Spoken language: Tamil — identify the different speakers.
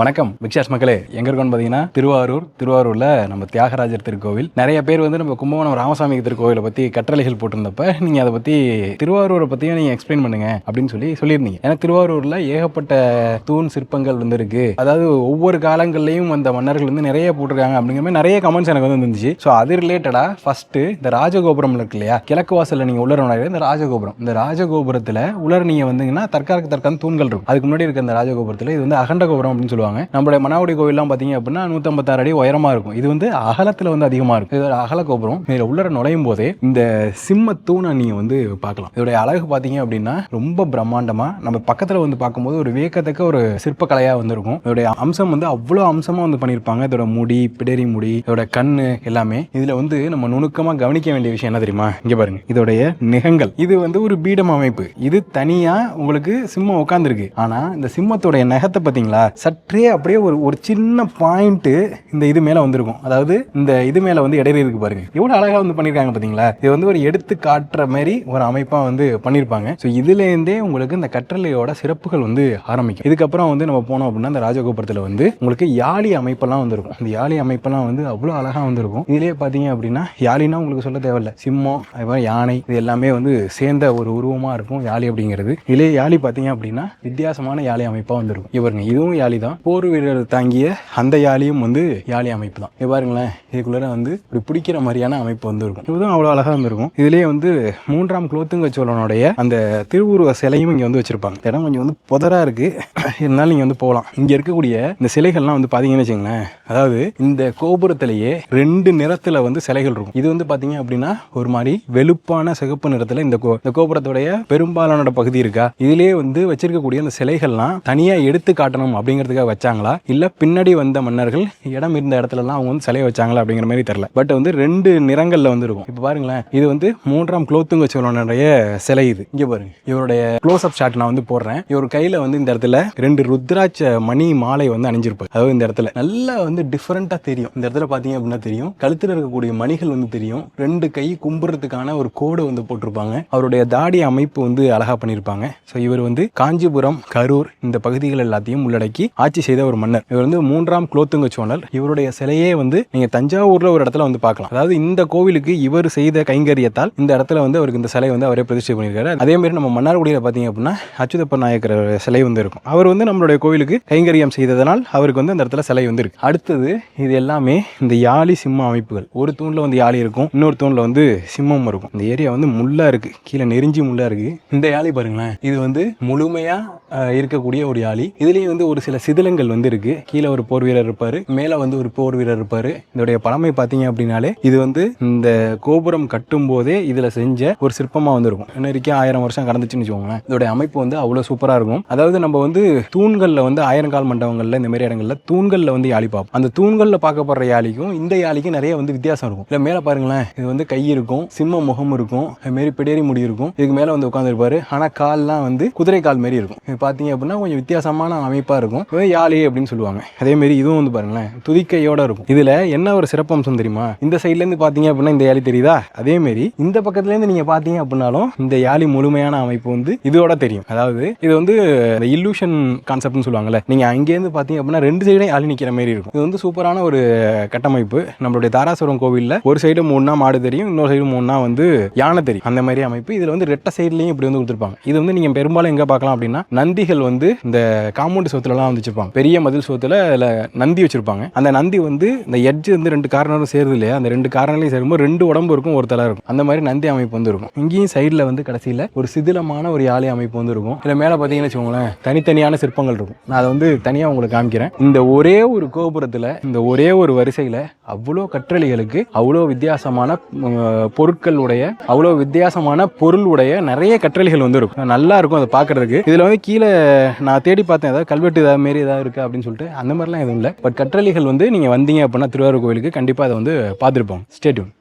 Speaker 1: வணக்கம் பிக்ஷாஸ் மக்களே. எங்க இருக்கோம்னு பார்த்தீங்கன்னா திருவாரூர் திருவாரூர்ல நம்ம தியாகராஜர் திருக்கோவில். நிறைய பேர் வந்து நம்ம கும்பகோணம் ராமசாமி திருக்கோவிலை பத்தி கட்டளைகள் போட்டிருந்தப்ப நீங்க அதை பத்தி திருவாரூரை பத்தியும் நீங்க எக்ஸ்பிளைன் பண்ணுங்க அப்படின்னு சொல்லி சொல்லியிருந்தீங்க. ஏன்னா திருவாரூர்ல ஏகப்பட்ட தூண் சிற்பங்கள் வந்து இருக்கு. அதாவது ஒவ்வொரு காலங்கள்லயும் அந்த மன்னர்கள் வந்து நிறைய போட்டிருக்காங்க அப்படிங்கிற மாதிரி நிறைய கமெண்ட்ஸ் எனக்கு வந்து இருந்துச்சு. ஸோ அது ரிலேட்டடா ஃபர்ஸ்ட் இந்த ராஜகோபுரம் இருக்கு இல்லையா? கிழக்கு வாசல்ல நீங்க உள்ள நுழையிற இந்த ராஜகோபுரம். இந்த ராஜகோபுரத்துல உலர் நீங்க வந்தீங்கன்னா தற்காலக்கு தற்கான தூண்கள் இருக்கும். அதுக்கு முன்னாடி இருக்க இந்த ராஜகோபுரத்துல இது வந்து அகண்ட கோபுரம் அப்படின்னு சொல்லுவாங்க. நம்மளுடைய மனாவடி கோவில்லாம் பார்த்தீங்க அப்படின்னா நூற்றம்பத்தாறு அடி உயரமா இருக்கும். இது வந்து அகலத்தில் வந்து அதிகமாக இருக்கும். இது அகல கோபுரம் இதில் உள்ளர நுழையும் போதே இந்த சிம்ம தூணை நீங்கள் வந்து பார்க்கலாம். இதோடைய அழகு பார்த்தீங்க அப்படின்னா ரொம்ப பிரம்மாண்டமாக நம்ம பக்கத்தில் வந்து பார்க்கும்போது ஒரு வியக்கத்தக்க ஒரு சிற்பக்கலையாக வந்துருக்கும். இதோடைய அம்சம் வந்து அவ்வளோ அம்சமாக வந்து பண்ணியிருப்பாங்க. இதோட முடி பிடரி முடி இதோட கண் எல்லாமே. இதில் வந்து நம்ம நுணுக்கமாக கவனிக்க வேண்டிய விஷயம் என்ன தெரியுமா? இங்கே பாருங்க. இதோடைய நிகங்கள். இது வந்து ஒரு பீடம் அமைப்பு. இது தனியாக உங்களுக்கு சிம்மம் உட்காந்துருக்கு ஆனால் இந்த சிம்மத்தோடைய நகத்தை பார்த்தீங்களா? சற்று அப்படியே ஒரு ஒரு சின்ன பாயிண்ட்டு இந்த இது மேலே வந்திருக்கும். அதாவது இந்த இது மேலே வந்து இடையில இருக்கு பாருங்க. எவ்வளோ அழகாக வந்து பண்ணியிருக்காங்க பார்த்தீங்களா இது வந்து ஒரு எடுத்து காட்டுற மாதிரி ஒரு அமைப்பாக வந்து பண்ணியிருப்பாங்க ஸோ இதுலேருந்தே உங்களுக்கு இந்த கற்றலையோட சிறப்புகள் வந்து ஆரம்பிக்கும். இதுக்கப்புறம் வந்து நம்ம போனோம் அப்படின்னா இந்த ராஜகோபுரத்தில் வந்து உங்களுக்கு யாழி அமைப்பெல்லாம் வந்துருக்கும். இந்த யாழி அமைப்பெல்லாம் வந்து அவ்வளோ அழகாக வந்திருக்கும். இதுலேயே பார்த்தீங்க அப்படின்னா யாழினா உங்களுக்கு சொல்ல தேவையில்ல. சிம்மம் அதுமாதிரி யானை இது எல்லாமே வந்து சேர்ந்த ஒரு உருவமாக இருக்கும் யாழி அப்படிங்கிறது. இதுலேயே யாழி பார்த்தீங்க அப்படின்னா வித்தியாசமான யாழி அமைப்பாக வந்திருக்கும். இவருங்க இதுவும் யாழி தான் போர் வீரர் தாங்கிய அந்த யாழியும் வந்து யாழி அமைப்பு தான். இது பாருங்களேன் இதுக்குள்ளே வந்து இப்படி பிடிக்கிற மாதிரியான அமைப்பு வந்து இருக்கும். இதுவும் அவ்வளோ அழகாக இருந்திருக்கும் இதுலேயே வந்து மூன்றாம் குலோத்துங்க சோழனுடைய அந்த திருவுருவ சிலையும் இங்கே வந்து வச்சிருப்பாங்க. இடம் கொஞ்சம் வந்து புதராக இருக்கு. இருந்தாலும் நீங்கள் வந்து போகலாம். இங்கே இருக்கக்கூடிய இந்த சிலைகள்லாம் வந்து பார்த்தீங்கன்னு வச்சுங்களேன் அதாவது இந்த கோபுரத்திலேயே ரெண்டு நிறத்தில் வந்து சிலைகள் இருக்கும். இது வந்து பார்த்தீங்க அப்படின்னா ஒரு மாதிரி வெளுப்பான சிகப்பு நிறத்தில் இந்த கோ இந்த கோபுரத்துடைய பெரும்பாலான பகுதி இருக்கா? இதுலேயே வந்து வச்சிருக்கக்கூடிய அந்த சிலைகள்லாம் தனியாக எடுத்து காட்டணும் அப்படிங்கிறதுக்காக வச்சாங்களா? இல்லை பின்னாடி வந்த மன்னர்கள் இடம் இருந்த இடத்துலலாம் அவங்க வந்து சிலையை வச்சாங்களா அப்படிங்கிற மாதிரி தெரில பட் வந்து ரெண்டு நிறங்களில் வந்து இருக்கும். இப்போ பாருங்களேன் இது வந்து மூன்றாம் குளோத்துங்க சோழனுடைய சிலை இது. இங்கே பாருங்க. இவருடைய க்ளோஸ் அப் ஷாட் நான் வந்து போடுறேன். இவர் கையில் வந்து இந்த இடத்துல ரெண்டு ருத்ராட்ச மணி மாலை வந்து அணிஞ்சிருப்பார். அதாவது இந்த இடத்துல நல்லா வந்து டிஃப்ரெண்ட்டாக தெரியும். இந்த இடத்துல பார்த்தீங்க அப்படின்னா தெரியும். கழுத்தில் இருக்கக்கூடிய மணிகள் வந்து தெரியும். ரெண்டு கை கும்புறதுக்கான ஒரு கோடு வந்து போட்டிருப்பாங்க. அவருடைய தாடி அமைப்பு வந்து அழகா பண்ணியிருப்பாங்க ஸோ இவர் வந்து காஞ்சிபுரம் கரூர் இந்த பகுதிகள் எல்லாத்தையும் உள்ளடக்கி ஆட்சி செய்த ஒரு மன்னர். இவர் வந்து மூன்றாம் குலோத்துங்க சோழர். இவருடைய சிலையே வந்து நீங்க தஞ்சாவூர்ல ஒரு இடத்துல வந்து பார்க்கலாம். அதாவது இந்த கோவிலுக்கு இவர் செய்த கைங்கரியத்தால் இந்த இடத்துல வந்து அவருக்கு இந்த சிலை வந்து அவரே பிரதிஷ்டை பண்ணியிருக்காரு. அதே மாதிரி நம்ம மன்னார்குடியில் பார்த்தீங்க அப்படின்னா அச்சுதப்ப நாயக்கர் சிலை வந்து இருக்கும். அவர் வந்து நம்மளுடைய கோவிலுக்கு கைங்கரியம் செய்ததனால் அவருக்கு வந்து அந்த இடத்துல சிலை வந்து இருக்கு. அடுத்தது இது எல்லாமே இந்த யாழி சிம்ம அமைப்புகள். ஒரு தூண்ல வந்து யாழி இருக்கும் இன்னொரு தூண்ல வந்து சிம்மம் இருக்கும். இந்த ஏரியா வந்து முள்ளா இருக்கு. கீழே நெறிஞ்சி முள்ளா இருக்கு. இந்த யாழி பாருங்களேன். இது வந்து முழுமையா இருக்கக்கூடிய ஒரு யாழி. இதுலயும் வந்து ஒரு சில சிதிலங்கள் வந்து இருக்கு. கீழே ஒரு போர் வீரர் இருப்பாரு. மேல வந்து ஒரு போர் வீரர் இருப்பாரு. இதோடைய பழமை பார்த்தீங்க அப்படின்னாலே இது வந்து இந்த கோபுரம் கட்டும் போதே இதுல செஞ்ச ஒரு சிற்பமா வந்து இருக்கும் இன்ன ஆயிரம் வருஷம் கடந்துச்சுன்னு வச்சுக்கோங்களேன். இதோடைய அமைப்பு வந்து அவ்வளவு சூப்பரா இருக்கும். அதாவது நம்ம வந்து தூண்கள்ல வந்து ஆயிரங்கால் மண்டபங்கள்ல இந்த மாதிரி இடங்கள்ல தூண்கள்ல வந்து யாழி பார்ப்போம். அந்த தூண்கள்ல பார்க்கப்படுற யாழிக்கும் இந்த யாழிக்கும் நிறைய வந்து வித்தியாசம் இருக்கும். இல்ல மேல பாருங்களேன். இது வந்து கை இருக்கும் சிம்ம முகம் இருக்கும் அது மாரி பிடேரி முடி இருக்கும். இதுக்கு மேல வந்து உட்காந்துருப்பாரு ஆனா கால்லாம் வந்து குதிரை கால் மாரி இருக்கும். இது பாத்தீங்க அப்படின்னா கொஞ்சம் வித்தியாசமான அமைப்பா இருக்கும். யாழி அப்படின்னு சொல்லுவாங்க. அதே மாதிரி இதுவும் வந்து பாருங்களேன் துதிக்கையோட இருக்கும். இதுல என்ன ஒரு சிறப்பம்சம் தெரியுமா? இந்த சைட்ல இருந்து பாத்தீங்க அப்படின்னா இந்த யாழி தெரியுதா? அதே மாதிரி இந்த பக்கத்துல இருந்து நீங்க பாத்தீங்க அப்படின்னாலும் இந்த யாழி முழுமையான அமைப்பு வந்து இதோட தெரியும். அதாவது இது வந்து இல்லூஷன் கான்செப்ட்னு சொல்லுவாங்கல்ல நீங்க அங்கேருந்து பாத்தீங்க அப்படின்னா ரெண்டு சைடும் யாழி நிக்கிற மாதிரி இருக்கும். இது வந்து சூப்பரான ஒரு கட்டமைப்பு. நம்மளுடைய தாராசுரம் கோவில்ல ஒரு சைடு மூணுனா மாடு தெரியும் இன்னொரு சைடு மூணுனா வந்து யானை தெரியும். அந்த மாதிரி அமைப்பு இதுல வந்து ரெட்ட சைட்லயும் இப்படி வந்து கொடுத்துருப்பாங்க. இது வந்து நீங்க பெரும்பாலும் எங்க பார்க்கலாம் அப்படின்னா நந்திகள் வந்து இந்த காம்பவுண்ட் சொத்துலலாம் வந்துச்சுப்பாங்க வச்சிருப்பாங்க. பெரிய மதில் சோத்தில் அதில் நந்தி வச்சிருப்பாங்க. அந்த நந்தி வந்து இந்த எட்ஜ் வந்து ரெண்டு கார்னரும் சேருது இல்லையா? அந்த ரெண்டு கார்னர்லையும் சேரும்போது ரெண்டு உடம்பு இருக்கும் ஒரு தலை இருக்கும். அந்த மாதிரி நந்தி அமைப்பு வந்து இருக்கும். இங்கேயும் சைடில் வந்து கடைசியில் ஒரு சிதிலமான ஒரு யாழை அமைப்பு வந்து இருக்கும். இதில் மேலே பார்த்தீங்கன்னு வச்சுக்கோங்களேன் தனித்தனியான சிற்பங்கள் இருக்கும். நான் அதை வந்து தனியாக உங்களுக்கு காமிக்கிறேன். இந்த ஒரே ஒரு கோபுரத்தில் இந்த ஒரே ஒரு வரிசையில் அவ்வளோ கற்றளிகளுக்கு அவ்வளோ வித்தியாசமான பொருட்கள் பொருட்களுடைய அவ்வளோ வித்தியாசமான பொருளுடைய நிறைய கற்றளிகள் வந்து இருக்கும். நல்லா இருக்கும் அதை பார்க்கறதுக்கு. இதில் வந்து கீழே நான் தேடி பார்த்தேன் ஏதாவது கல்வெட்டு ஏதாவது மாரி ஏதாவது இருக்கா அப்படின்னு சொல்லிட்டு அந்த மாதிரிலாம் எதுவும் இல்லை. பட் கற்றலிகள் வந்து நீங்கள் வந்தீங்க அப்படின்னா திருவாரூர் கோவிலுக்கு கண்டிப்பாக அதை வந்து பார்த்துருப்போம். ஸ்டேட்யூன்